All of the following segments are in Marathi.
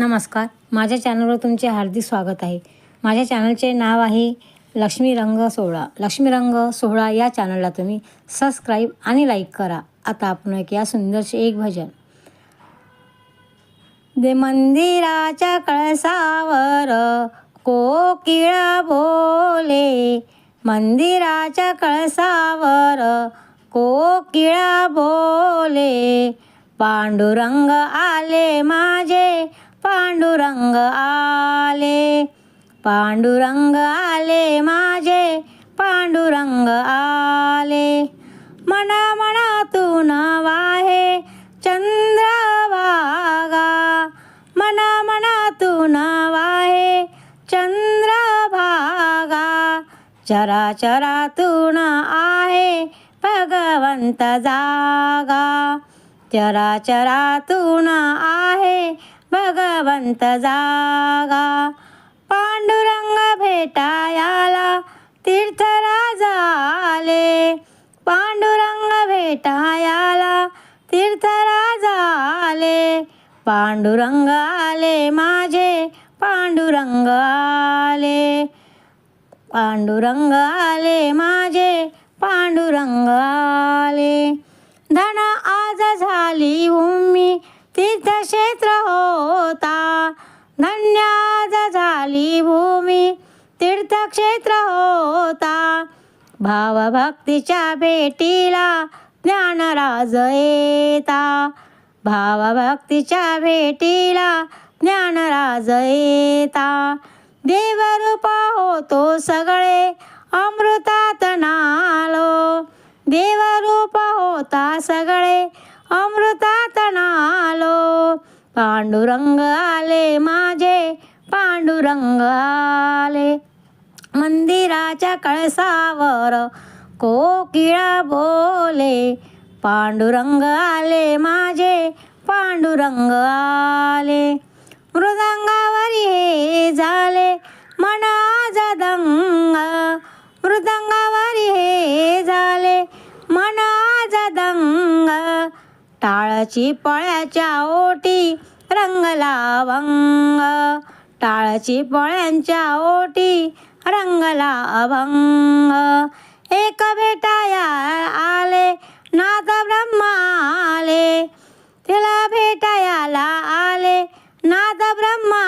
नमस्कार. माझ्या चॅनलवर तुमचे हार्दिक स्वागत आहे. माझ्या चॅनलचे नाव आहे लक्ष्मी रंग सोहळा. लक्ष्मी रंग सोहळा या चॅनलला तुम्ही सबस्क्राईब आणि लाईक करा. आता आपण ऐकूया सुंदरसे एक भजन. दे मंदिराच्या कळसावर कोकिळ बोले. मंदिराच्या कळसावर कोकिळ बोले. पांडुरंग आले मा पांडुरंग आले पांडुरंग आले माझे पांडुरंग आले. मना मनातून वाहे चंद्रभागा मना मनातून वाहे चंद्रभागा चराचरातून आहे भगवंत जागा. चराचरातून आहे भगवंत जागा. पांडुरंग भेटायाला तीर्थराज आले. पांडुरंग भेटायाला तीर्थराज आले. पांडुरंग आले माझे. पांडुरंग आले. पांडुरंग आले माझे. पांडुरंग आले. धन आज झाली भूमी. तीर्थक्षेत्र होता धन्य झाली भूमी. तीर्थक्षेत्र होता भावभक्तीच्या भेटीला ज्ञानराज येता. भावभक्तीच्या भेटीला ज्ञानराज येता. देवरूप होतो सगळे अमृतात नालो. देवरूप होता सगळे अमृतात आलो पांडुरंग आले माझे पांडुरंग आले मंदिराच्या कळसावर कोकिळा बोले पांडुरंग आले माझे पांडुरंग आले मृदंगावरी टाळची पळ्याच्या ओटी रंगला अभंग टाळची पळ्यांच्या ओटी रंगला अभंग एक भेटाया आले नाथ ब्रह्मा आले. तिला भेटायाला आले नाथ ब्रह्मा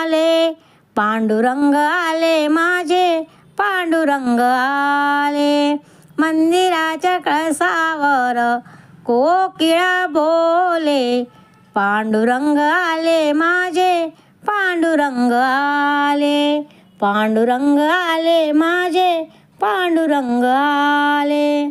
आले. पांडुरंग आले माझे पांडुरंग आले. मंदिराच्या कळसावर कोकिळा बोले पांडुरंग आले माझे पांडुरंग आले पांडुरंग आले माझे पांडुरंग आले.